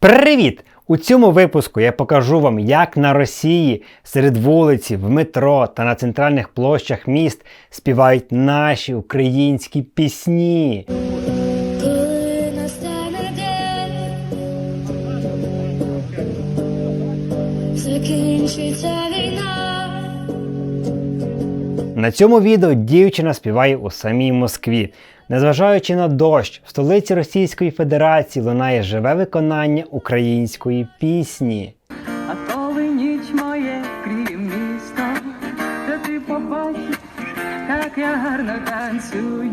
Привіт! У цьому випуску я покажу вам, як на Росії серед вулиці, в метро та на центральних площах міст співають наші українські пісні. На цьому відео дівчина співає у самій Москві. Незважаючи на дощ, в столиці Російської Федерації лунає живе виконання української пісні. А коли ніч моє крім міста, то ти побачиш, як я гарно танцюю.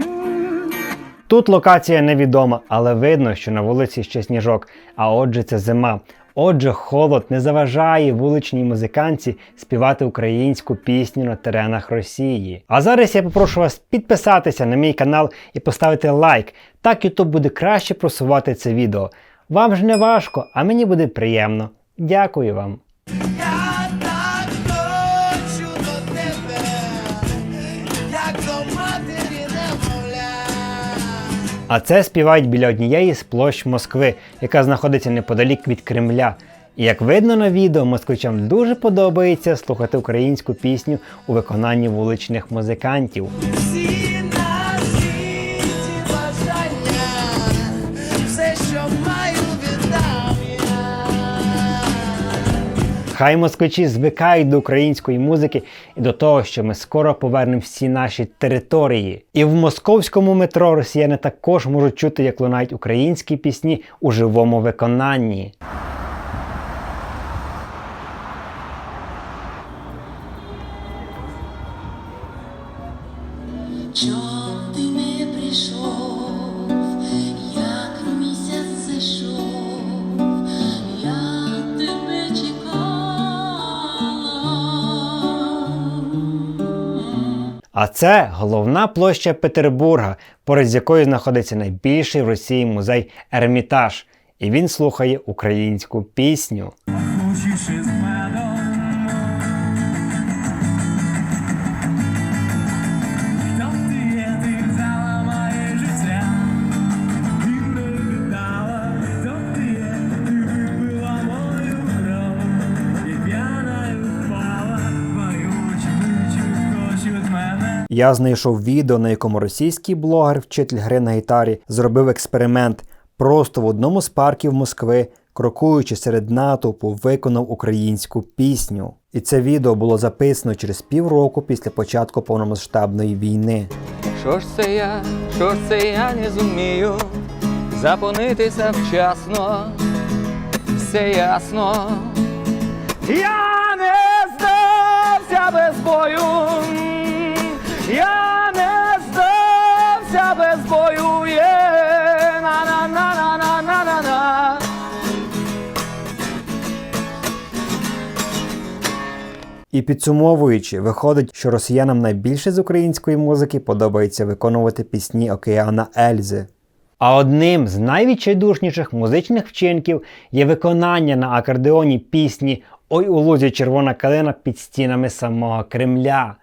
Тут локація невідома, але видно, що на вулиці ще сніжок, а отже, це зима. Отже, холод не заважає вуличній музиканці співати українську пісню на теренах Росії. А зараз я попрошу вас підписатися на мій канал і поставити лайк. Так YouTube буде краще просувати це відео. Вам ж не важко, а мені буде приємно. Дякую вам. А це співають біля однієї з площ Москви, яка знаходиться неподалік від Кремля. І як видно на відео, москвичам дуже подобається слухати українську пісню у виконанні вуличних музикантів. Хай москвичі звикають до української музики і до того, що ми скоро повернемо всі наші території. І в московському метро росіяни також можуть чути, як лунають українські пісні у живому виконанні. Чом А це головна площа Петербурга, поряд з якою знаходиться найбільший в Росії музей Ермітаж. І він слухає українську пісню. Я знайшов відео, на якому російський блогер, вчитель гри на гітарі, зробив експеримент. Просто в одному з парків Москви, крокуючи серед натовпу, виконав українську пісню. І це відео було записано через півроку після початку повномасштабної війни. Що ж це я, що ж це я не зумію запинитися вчасно, все ясно. Я не здався без бою, я не здався без бою, є на на на на на на на на І підсумовуючи, виходить, що росіянам найбільше з української музики подобається виконувати пісні Океана Ельзи. А одним з найвідчайдушніших музичних вчинків є виконання на акордеоні пісні Ой у лузі червона калина під стінами самого Кремля.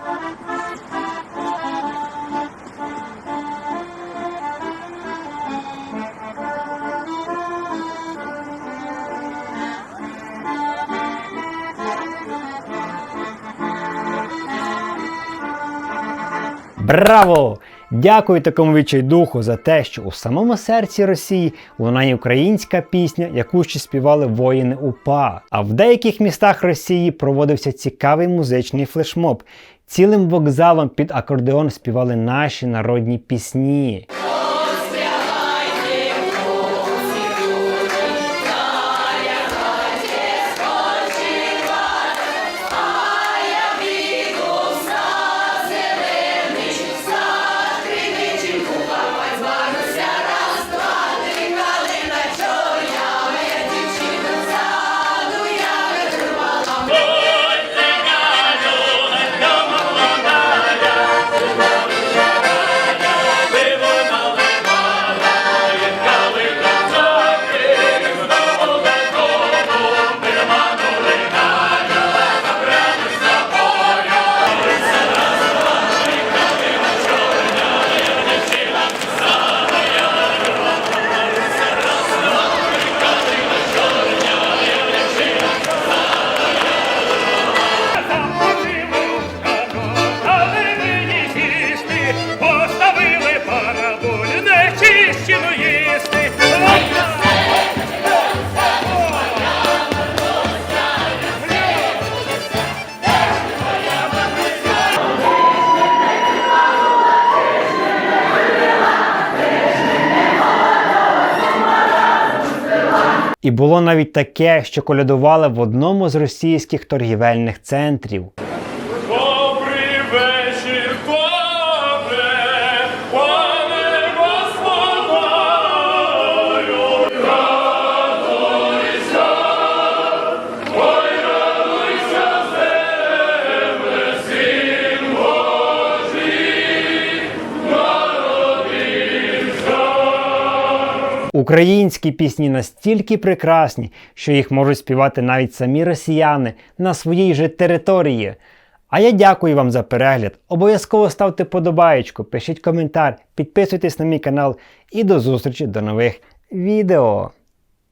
Браво! Дякую такому відчайдуху за те, що у самому серці Росії лунає українська пісня, яку ще співали воїни УПА. А в деяких містах Росії проводився цікавий музичний флешмоб. Цілим вокзалом під акордеон співали наші народні пісні. І було навіть таке, що колядували в одному з російських торгівельних центрів. Українські пісні настільки прекрасні, що їх можуть співати навіть самі росіяни на своїй же території. А я дякую вам за перегляд. Обов'язково ставте подобаєчку, пишіть коментар, підписуйтесь на мій канал і до зустрічі до нових відео.